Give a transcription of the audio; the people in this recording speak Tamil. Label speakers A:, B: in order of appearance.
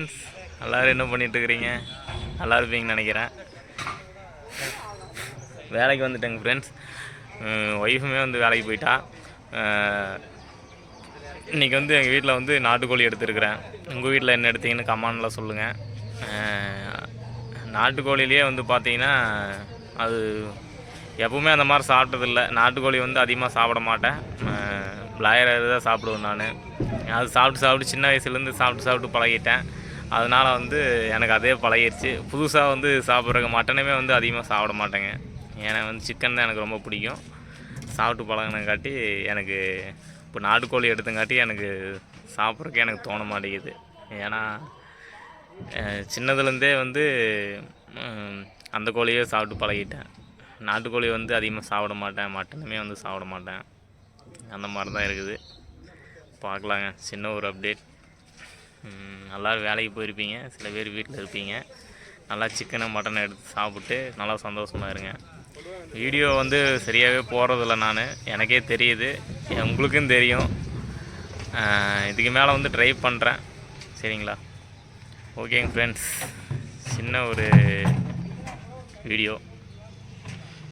A: ஃப்ரெண்ட்ஸ் எல்லோரும் என்ன பண்ணிகிட்ருக்குறீங்க நல்லா இருப்பீங்கன்னு நினைக்கிறேன். வேலைக்கு வந்துட்டேங்க ஃப்ரெண்ட்ஸ் ஒய்ஃபுமே வந்து வேலைக்கு போயிட்டா. இன்றைக்கி வந்து எங்கள் வீட்டில் வந்து நாட்டுக்கோழி எடுத்துருக்குறேன். உங்கள் வீட்டில் என்ன எடுத்தீங்கன்னு கமாண்டில் சொல்லுங்கள் நாட்டுக்கோழிலேயே வந்து பார்த்தீங்கன்னா அது எப்பவுமே அந்த மாதிரி சாப்பிட்டதில்ல நாட்டுக்கோழி வந்து அதிகமாக சாப்பிட மாட்டேன். பிளாயர் தான் சாப்பிடுவேன் நான். அது சாப்பிட்டு சாப்பிட்டு சின்ன வயசுலேருந்து சாப்பிட்டு சாப்பிட்டு பழகிட்டேன். அதனால் வந்து எனக்கு அதே பழகிடுச்சு புதுசாக வந்து சாப்பிட்றக்கு மட்டனுமே வந்து அதிகமாக சாப்பிட மாட்டேங்க. ஏன்னா வந்து சிக்கன் தான் எனக்கு ரொம்ப பிடிக்கும். சாப்பிட்டு பழகினங்காட்டி எனக்கு இப்போ நாட்டுக்கோழி எடுத்தங்காட்டி எனக்கு சாப்பிட்றக்கு எனக்கு தோண மாட்டேங்குது. ஏன்னா சின்னதுலேருந்தே வந்து அந்த கோழியே சாப்பிட்டு பழகிட்டேன். நாட்டுக்கோழி வந்து அதிகமாக சாப்பிட மாட்டேன். மட்டனுமே வந்து சாப்பிட மாட்டேன். அந்த மாதிரி தான் இருக்குது. பார்க்கலாங்க. சின்ன ஒரு அப்டேட் எல்லோரும் வேலைக்கு போயிருப்பீங்க. சில பேர் வீட்டில் இருப்பீங்க. நல்லா சிக்கனை மட்டனை எடுத்து சாப்பிட்டு நல்லா சந்தோஷமாக இருங்க. வீடியோ வந்து சரியாகவே போடுறதில்ல நான். எனக்கே தெரியுது. உங்களுக்கும் தெரியும். இதுக்கு மேலே வந்து ட்ரை பண்ணுறேன் சரிங்களா? ஓகேங்க ஃப்ரெண்ட்ஸ் சின்ன ஒரு வீடியோ